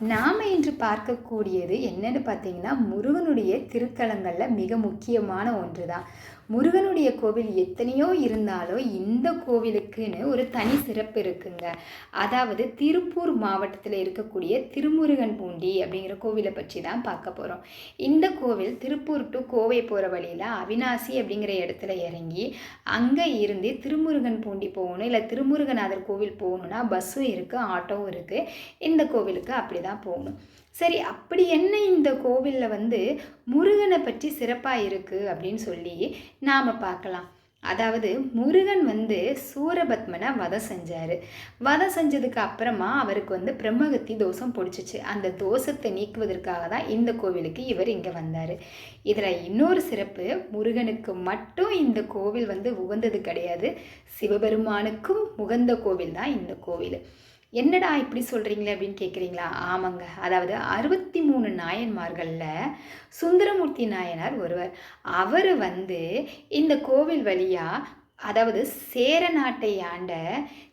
நாம் இன்று பார்க்கக்கூடியது என்னன்னு பார்த்தீங்கன்னா முருகனுடைய திருத்தலங்களில் மிக முக்கியமான ஒன்று தான் முருகனுடைய கோவில் எத்தனையோ இருந்தாலும் இந்த கோவிலுக்குன்னு ஒரு தனி சிறப்பு இருக்குங்க. அதாவது திருப்பூர் மாவட்டத்தில் இருக்கக்கூடிய திருமுருகன் பூண்டி அப்படிங்கிற கோவிலை பற்றி தான் பார்க்க போகிறோம் இந்த கோவில் திருப்பூர் டு கோவை போகிற வழியில் அவினாசி அப்படிங்கிற இடத்துல இறங்கி அங்கே இருந்து திருமுருகன் பூண்டி போகணும் இல்லை திருமுருகநாதர் கோவில் போகணுன்னா பஸ்ஸும் இருக்குது ஆட்டோவும் இருக்குது இந்த கோவிலுக்கு அப்படி தான் போகணும். சரி அப்படி என்ன இந்த கோவிலில் வந்து முருகனை பற்றி சிறப்பாக இருக்குது அப்படின்னு சொல்லி நாம் பார்க்கலாம். அதாவது முருகன் வந்து சூரபத்மனை வதம் செஞ்சார். வதம் செஞ்சதுக்கு அப்புறமா அவருக்கு வந்து பிரம்மகத்தி தோஷம் பிடிச்சிச்சு. அந்த தோஷத்தை நீக்குவதற்காக தான் இந்த கோவிலுக்கு இவர் இங்கே வந்தார். இதில் இன்னொரு சிறப்பு முருகனுக்கு மட்டும் இந்த கோவில் வந்து உகந்தது கிடையாது. சிவபெருமானுக்கும் உகந்த கோவில் தான் இந்த கோவில். என்னடா இப்படி சொல்கிறீங்களே அப்படின்னு கேட்குறீங்களா ஆமாங்க. அதாவது அறுபத்தி மூணு நாயன்மார்களில் சுந்தரமூர்த்தி நாயனார் ஒருவர். அவர் வந்து இந்த கோவில் வழியாக அதாவது சேர நாட்டை ஆண்ட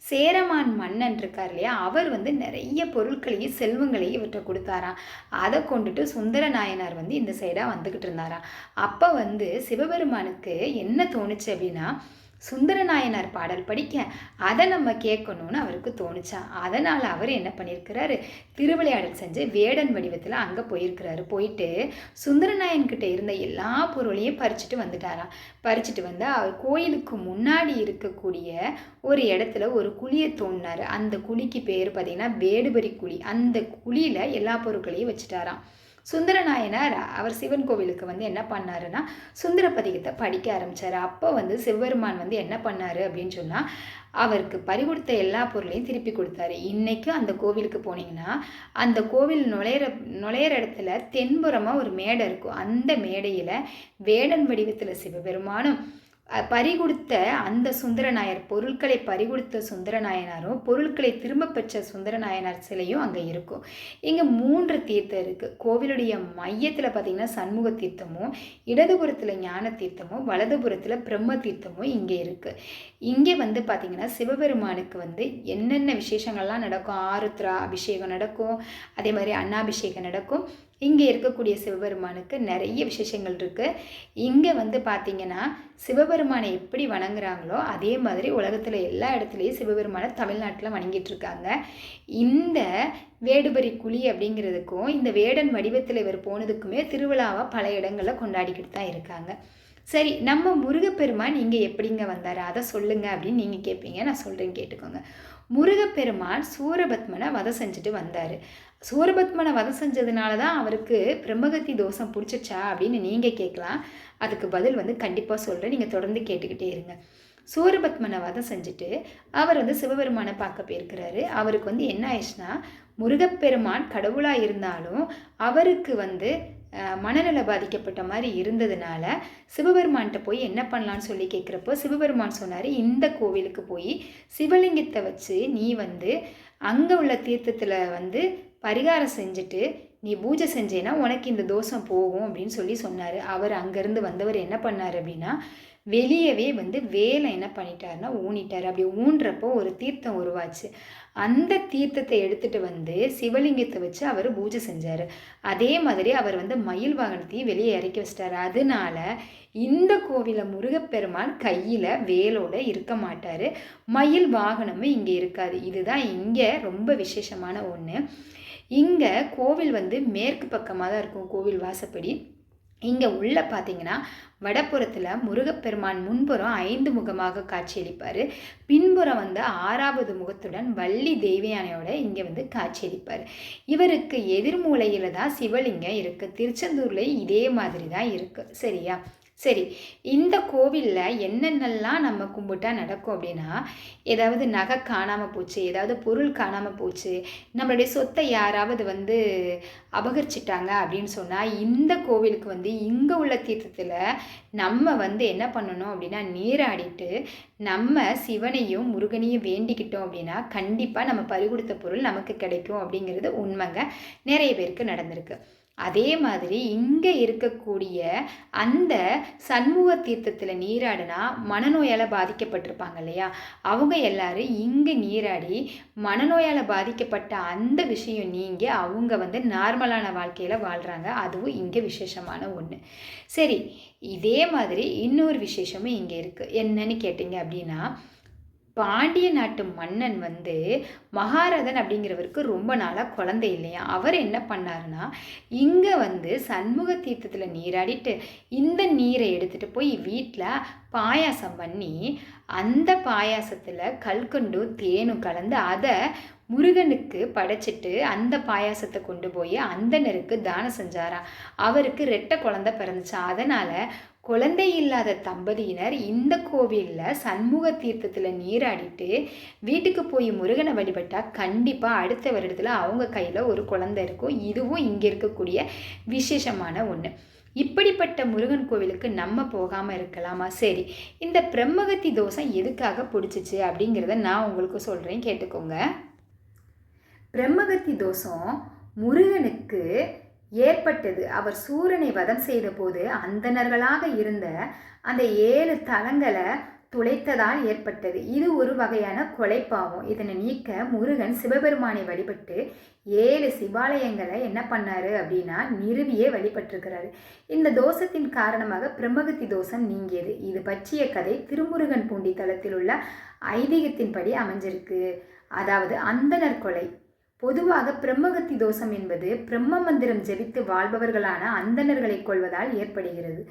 சேரமான் மன்னன் இருக்கார் இல்லையா? அவர் வந்து நிறைய பொருட்களையும் செல்வங்களையும் இவற்றை கொடுத்தாராம். அதை கொண்டுட்டு சுந்தர நாயனார் வந்து இந்த சைடாக வந்துக்கிட்டு இருந்தாராம். அப்போ வந்து சிவபெருமானுக்கு என்ன தோணுச்சு அப்படின்னா சுந்தரநாயனார் பாடல் படிக்க அதை நம்ம கேட்கணும்னு அவருக்கு தோணுச்சான் அதனால் அவர் என்ன பண்ணியிருக்கிறாரு? திருவிளையாடல் செஞ்சு வேடன் வடிவத்தில் அங்கே போயிருக்கிறாரு. போயிட்டு சுந்தரநாயன்கிட்ட இருந்த எல்லா பொருளையும் பறிச்சுட்டு வந்துட்டாராம். பறிச்சுட்டு வந்து அவர் கோயிலுக்கு முன்னாடி இருக்கக்கூடிய ஒரு இடத்துல ஒரு குழியை தோண்டினார். அந்த குழிக்கு பேர் பார்த்திங்கன்னா வேடுபரி குழி அந்த குழியில் எல்லா பொருட்களையும் வச்சுட்டாராம். சுந்தரநாயனார் அவர் சிவன் கோவிலுக்கு வந்து என்ன பண்ணாருன்னா சுந்தர பதிகத்தை படிக்க ஆரம்பித்தார் அப்போ வந்து சிவபெருமான் வந்து என்ன பண்ணார் அப்படின்னு சொன்னால் அவருக்கு பறிகொடுத்த எல்லா பொருளையும் திருப்பி கொடுத்தாரு. இன்றைக்கும் அந்த கோவிலுக்கு போனீங்கன்னா அந்த கோவில் நுழையிற நுழையிற இடத்துல தென்புறமாக ஒரு மேடை இருக்கும். அந்த மேடையில் வேடன் வடிவத்தில் சிவபெருமானும் பறிகொடுத்த அந்த சுந்தரநாயர் பொருட்களை பறிகொடுத்த சுந்தரநாயனாரும் பொருட்களை திரும்ப பெற்ற சுந்தரநாயனார் சிலையும் அங்கே இருக்கும். இங்கே மூன்று தீர்த்தம் இருக்குது கோவிலுடைய மையத்தில் பார்த்திங்கன்னா சண்முக தீர்த்தமும் இடதுபுறத்தில் ஞான தீர்த்தமும் வலதுபுறத்தில் பிரம்ம தீர்த்தமும் இங்கே இருக்குது இங்கே வந்து பார்த்திங்கன்னா சிவபெருமானுக்கு வந்து என்னென்ன விசேஷங்கள்லாம் நடக்கும்? ஆருத்ரா அபிஷேகம் நடக்கும். அதே மாதிரி அன்னாபிஷேகம் நடக்கும். இங்கே இருக்கக்கூடிய சிவபெருமானுக்கு நிறைய விசேஷங்கள் இருக்குது இங்கே வந்து பார்த்திங்கன்னா சிவபெருமானை எப்படி வணங்குறாங்களோ அதே மாதிரி உலகத்தில் எல்லா இடத்துலையும் சிவபெருமானை தமிழ்நாட்டில் வணங்கிட்டு இருக்காங்க. இந்த வேடுபரி குழி அப்படிங்கிறதுக்கும் இந்த வேடன் வடிவத்தில் இவர் போனதுக்குமே திருவிழாவாக பல இடங்களில் கொண்டாடிக்கிட்டு தான் இருக்காங்க. சரி நம்ம முருகப்பெருமான் இங்கே எப்படிங்க வந்தார்? அதை சொல்லுங்கள் அப்படின்னு நீங்கள் கேட்பீங்க நான் சொல்கிறேன் கேட்டுக்கோங்க. முருகப்பெருமான் சூரபத்மனை வதை செஞ்சுட்டு வந்தார். சூரபத்மனை வதம் செஞ்சதுனால தான் அவருக்கு பிரம்மகத்தி தோஷம் பிடிச்சிச்சா அப்படின்னு நீங்கள் கேட்கலாம். அதுக்கு பதில் வந்து கண்டிப்பாக சொல்கிறேன் நீங்கள் தொடர்ந்து கேட்டுக்கிட்டே இருங்க. சூரபத்மனை வதம் செஞ்சுட்டு அவர் வந்து சிவபெருமானை பார்க்க போயிருக்கிறாரு. அவருக்கு வந்து என்ன ஆயிடுச்சுன்னா முருகப்பெருமான் கடவுளாக இருந்தாலும் அவருக்கு வந்து மனநல பாதிக்கப்பட்ட மாதிரி இருந்ததுனால சிவபெருமான்கிட்ட போய் என்ன பண்ணலான்னு சொல்லி கேட்குறப்போ சிவபெருமான் சொன்னார் இந்த கோவிலுக்கு போய் சிவலிங்கத்தை வச்சு நீ வந்து அங்கே உள்ள தீர்த்தத்தில் வந்து பரிகாரம் செஞ்சுட்டு நீ பூஜை செஞ்சேன்னா உனக்கு இந்த தோஷம் போகும் அப்படின்னு சொல்லி சொன்னார். அவர் அங்கேருந்து வந்தவர் என்ன பண்ணார் அப்படின்னா வெளியவே வந்து வேலை என்ன பண்ணிட்டாருன்னா ஊனிட்டார். அப்படி ஊன்றப்போ ஒரு தீர்த்தம் உருவாச்சு. அந்த தீர்த்தத்தை எடுத்துகிட்டு வந்து சிவலிங்கத்தை வச்சு அவர் பூஜை செஞ்சார். அதே மாதிரி அவர் வந்து மயில் வாகனத்தையும் வெளியே இறக்கி வச்சிட்டார். அதனால இந்த கோவிலை முருகப்பெருமான் கையில் வேலோட இருக்க மாட்டார். மயில் வாகனமும் இங்கே இருக்காது. இதுதான் இங்கே ரொம்ப விசேஷமான ஒன்று இங்கே கோவில் வந்து மேற்கு பக்கமாக தான் இருக்கும் கோவில் வாசப்படி. இங்கே உள்ள பார்த்தீங்கன்னா வடப்புறத்தில் முருகப்பெருமான் முன்புறம் ஐந்து முகமாக காட்சியளிப்பார். பின்புறம் வந்து ஆறாவது முகத்துடன் வள்ளி தேவியானையோட இங்கே வந்து காட்சியளிப்பார். இவருக்கு எதிர்மூலையில் தான் சிவலிங்கம் இருக்குது திருச்செந்தூரில் இதே மாதிரி தான் இருக்குது சரியா? சரி இந்த கோவிலில் என்னென்னலாம் நம்ம கும்பிட்டா நடக்கும் அப்படின்னா ஏதாவது நகை காணாமல் போச்சு ஏதாவது பொருள் காணாமல் போச்சு நம்மளுடைய சொத்தை யாராவது வந்து அபகரிச்சிட்டாங்க அப்படின்னு சொன்னால் இந்த கோவிலுக்கு வந்து இங்கே உள்ள தீர்த்தத்தில் நம்ம வந்து என்ன பண்ணணும் அப்படின்னா நீராடிட்டு நம்ம சிவனையும் முருகனையும் வேண்டிக்கிட்டோம் அப்படின்னா கண்டிப்பாக நம்ம பறிகொடுத்த பொருள் நமக்கு கிடைக்கும் அப்படிங்கிறது உண்மைங்க. நிறைய பேருக்கு நடந்திருக்கு. அதே மாதிரி இங்கே இருக்கக்கூடிய அந்த சண்முக தீர்த்தத்தில் நீராடினா மனநோயால் பாதிக்கப்பட்டிருப்பாங்க இல்லையா? அவங்க எல்லாரும் இங்கே நீராடி மனநோயால் பாதிக்கப்பட்ட அந்த விஷயம் நீங்கள் அவங்க வந்து நார்மலான வாழ்க்கையில் வாழ்கிறாங்க அதுவும் இங்கே விசேஷமான ஒன்று சரி இதே மாதிரி இன்னொரு விசேஷமும் இங்கே இருக்குது என்னன்னு கேட்டிங்க அப்படின்னா பாண்டிய நாட்டு மன்னன் வந்து மகாரதன் அப்படிங்கிறவருக்கு ரொம்ப நாளாக குழந்தை இல்லையா? அவர் என்ன பண்ணாருன்னா இங்கே வந்து சண்முக தீர்த்தத்தில் நீராடிட்டு இந்த நீரை எடுத்துகிட்டு போய் வீட்டில் பாயாசம் பண்ணி அந்த பாயாசத்தில் கல்கண்டும் தேனும் கலந்து அதை முருகனுக்கு படைச்சிட்டு அந்த பாயாசத்தை கொண்டு போய் அந்தனருக்கு தானம் செஞ்சாராம் அவருக்கு ரெட்டை குழந்தை பிறந்துச்சு? அதனால் குழந்தை இல்லாத தம்பதியினர் இந்த கோவிலில் சண்முக தீர்த்தத்தில் நீராடிட்டு வீட்டுக்கு போய் முருகனை வழிபட்டால் கண்டிப்பாக அடுத்த வருடத்தில் அவங்க கையில் ஒரு குழந்தை இருக்கும். இதுவும் இங்கே இருக்கக்கூடிய விசேஷமான ஒன்று இப்படிப்பட்ட முருகன் கோவிலுக்கு நம்ம போகாமல் இருக்கலாமா? சரி இந்த பிரம்மகத்தி தோசை எதுக்காக பிடிச்சிச்சு அப்படிங்கிறத நான் உங்களுக்கு சொல்கிறேன் கேட்டுக்கோங்க. பிரம்மகத்தி தோஷம் முருகனுக்கு ஏற்பட்டது. அவர் சூரனை வதம் செய்தபோது அந்தணர்களாக இருந்த அந்த ஏழு தலங்களை துளைத்ததால் ஏற்பட்டது. இது ஒரு வகையான கொலைப்பாவம். இதனை நீக்க முருகன் சிவபெருமானை வழிபட்டு ஏழு சிவாலயங்களை என்ன பண்ணாரு அப்படின்னா நிறுவியே வழிபட்டிருக்கிறாரு. இந்த தோஷத்தின் காரணமாக பிரம்மகத்தி தோஷம் நீங்கியது. இது பற்றிய கதை திருமுருகன் பூண்டி தலத்தில் உள்ள ஐதீகத்தின்படி அமைஞ்சிருக்கு. அதாவது அந்தனர் கொலை. பொதுவாக பிரம்மகத்தி தோஷம் என்பது பிரம்ம மந்திரம் ஜெபித்து வாழ்பவர்களான அந்தணர்களை கொள்வதால் ஏற்படுகிறது.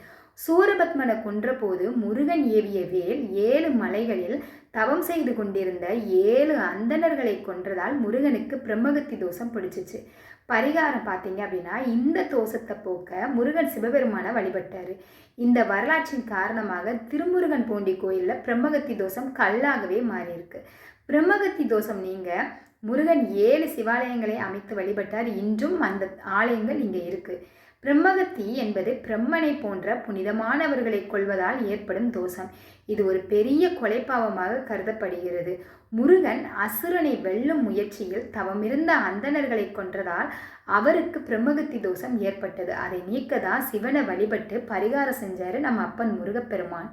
சூரபத்மனை கொன்றபோது முருகன் ஏவிய வேல் ஏழு மலைகளில் தவம் செய்து கொண்டிருந்த ஏழு அந்தணர்களை கொன்றதால் முருகனுக்கு பிரம்மகத்தி தோஷம் பிடிச்சிச்சு. பரிகாரம் பார்த்தீங்க அப்படின்னா இந்த தோஷத்தை போக்க முருகன் சிவபெருமானை வழிபட்டார். இந்த வரலாற்றின் காரணமாக திருமுருகன் பூண்டி கோயிலில் பிரம்மகத்தி தோஷம் கல்லாகவே மாறியிருக்கு. பிரம்மகத்தி தோஷம் நீங்கள் முருகன் ஏழு சிவாலயங்களை அமைத்து வழிபட்டார். இன்றும் அந்த ஆலயங்கள் இங்கே இருக்கு. பிரம்மகத்தி என்பது பிரம்மனை போன்ற புனிதமானவர்களை கொள்வதால் ஏற்படும் தோஷம். இது ஒரு பெரிய கொலைப்பாவமாக கருதப்படுகிறது. முருகன் அசுரனை வெல்லும் முயற்சியில் தவமிருந்த அந்தணர்களை கொன்றதால் அவருக்கு பிரம்மகத்தி தோஷம் ஏற்பட்டது. அதை நீக்கதான் சிவனை வழிபட்டு பரிகாரம் செஞ்சாரு நம்ம அப்பன் முருகப்பெருமான்.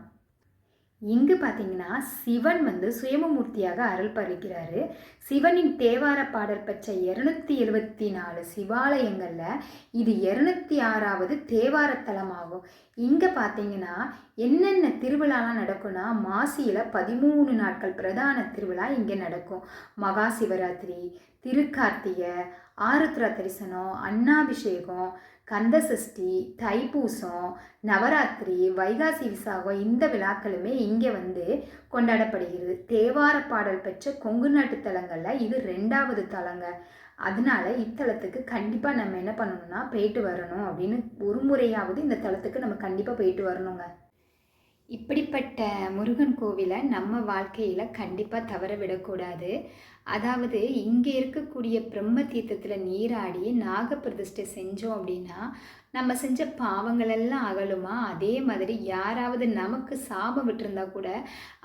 இங்கு பார்த்தீங்கன்னா சிவன் வந்து சுயமமூர்த்தியாக அருள் பறிக்கிறாரு சிவனின் தேவார பாடல் பெற்ற இருநூத்தி எழுபத்தி நாலு சிவாலயங்களில் இது இருநூத்தி ஆறாவது தேவார தலமாகும் இங்கே பார்த்தீங்கன்னா என்னென்ன திருவிழாலாம் நடக்கும்னா மாசியில் பதிமூணு நாட்கள் பிரதான திருவிழா இங்கே நடக்கும். மகா சிவராத்திரி திருக்கார்த்திகை ஆருத்ரா தரிசனம் அன்னாபிஷேகம் கந்தசஷ்டி தைப்பூசம் நவராத்திரி வைகாசி விசாகம் இந்த விழாக்களுமே இங்கே வந்து கொண்டாடப்படுகிறது. தேவார பாடல் பெற்ற கொங்கு நாட்டு தலங்களில் இது ரெண்டாவது தலங்க. அதனால இத்தலத்துக்கு கண்டிப்பாக நம்ம என்ன பண்ணணும்னா போயிட்டு வரணும் அப்படின்னு ஒரு முறையாவது இந்த தலத்துக்கு நம்ம கண்டிப்பாக போயிட்டு வரணுங்க. இப்படிப்பட்ட முருகன் கோவிலை நம்ம வாழ்க்கையில் கண்டிப்பாக தவற விடக்கூடாது. அதாவது இங்கே இருக்கக்கூடிய பிரம்ம தீர்த்தத்தில் நீராடி நாகப்பிரதிஷ்டை செஞ்சோம் அப்படின்னா நம்ம செஞ்ச பாவங்கள் எல்லாம் அகலுமா? அதே மாதிரி யாராவது நமக்கு சாபம் விட்டுருந்தா கூட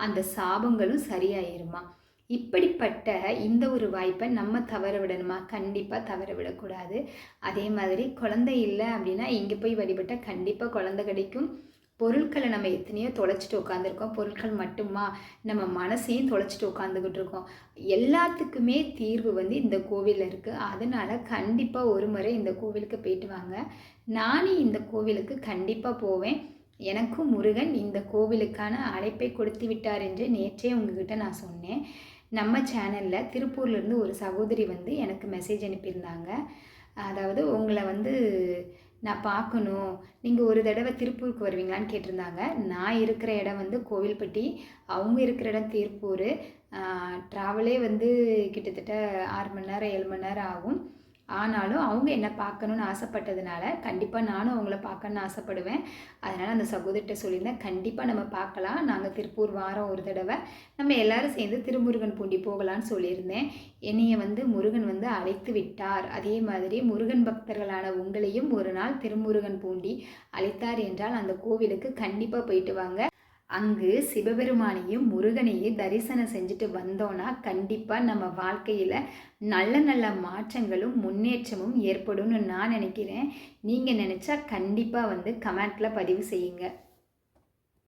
அந்த சாபங்களும் சரியாயிருமா? இப்படிப்பட்ட இந்த ஒரு வாய்ப்பை நம்ம தவற விடணுமா? கண்டிப்பாக தவற விடக்கூடாது. அதே மாதிரி குழந்தை இல்லை அப்படின்னா இங்கே போய் வழிபட்டால் கண்டிப்பாக குழந்தை கிடைக்கும். பொருட்களை நம்ம எத்தனையோ தொலைச்சிட்டு உட்காந்துருக்கோம் பொருட்கள் மட்டுமா நம்ம மனசையும் தொலைச்சிட்டு உட்காந்துக்கிட்டு இருக்கோம். எல்லாத்துக்குமே தீர்வு வந்து இந்த கோவிலில் இருக்குது அதனால் கண்டிப்பாக ஒரு முறை இந்த கோவிலுக்கு போயிட்டு வாங்க. நானே இந்த கோவிலுக்கு கண்டிப்பாக போவேன். எனக்கும் முருகன் இந்த கோவிலுக்கான அழைப்பை கொடுத்து விட்டார் என்று நேற்றே உங்ககிட்ட நான் சொன்னேன். நம்ம சேனலில் திருப்பூர்லேருந்து ஒரு சகோதரி வந்து எனக்கு மெசேஜ் அனுப்பியிருந்தாங்க. அதாவது உங்களை வந்து நான் பார்க்கணும். நீங்கள் ஒரு தடவை திருப்பூருக்கு வருவீங்களான்னு கேட்டிருந்தாங்க. நான் இருக்கிற இடம் வந்து கோவில்பட்டி. அவங்க இருக்கிற இடம் திருப்பூர். ட்ராவலே வந்து கிட்டத்தட்ட ஆறு மணி நேரம் ஏழு மணி நேரம் ஆகும். ஆனாலும் அவங்க என்ன பார்க்கணுன்னு ஆசைப்பட்டதுனால கண்டிப்பாக நானும் அவங்கள பார்க்கணுன்னு ஆசைப்படுவேன். அதனால் அந்த சகோதரிட்ட சொல்லியிருந்தேன் கண்டிப்பாக நம்ம பார்க்கலாம். நாங்கள் திருப்பூர் வாரம் ஒரு தடவை நம்ம எல்லாரும் சேர்ந்து திருமுருகன் பூண்டி போகலான்னு சொல்லியிருந்தேன். என்னையை வந்து முருகன் வந்து அழைத்து விட்டார். அதே மாதிரி முருகன் பக்தர்களான உங்களையும் ஒரு நாள் திருமுருகன் பூண்டி அழைத்தார் என்றால் அந்த கோவிலுக்கு கண்டிப்பாக போயிட்டு வாங்க. அங்கு சிவபெருமானையும் முருகனையும் தரிசனம் செஞ்சுட்டு வந்தோன்னா கண்டிப்பாக நம்ம வாழ்க்கையில் நல்ல நல்ல மாற்றங்களும் முன்னேற்றமும் ஏற்படும்னு நான் நினைக்கிறேன். நீங்கள் நினச்சா கண்டிப்பாக வந்து கமெண்ட்டில் பதிவு செய்யுங்க.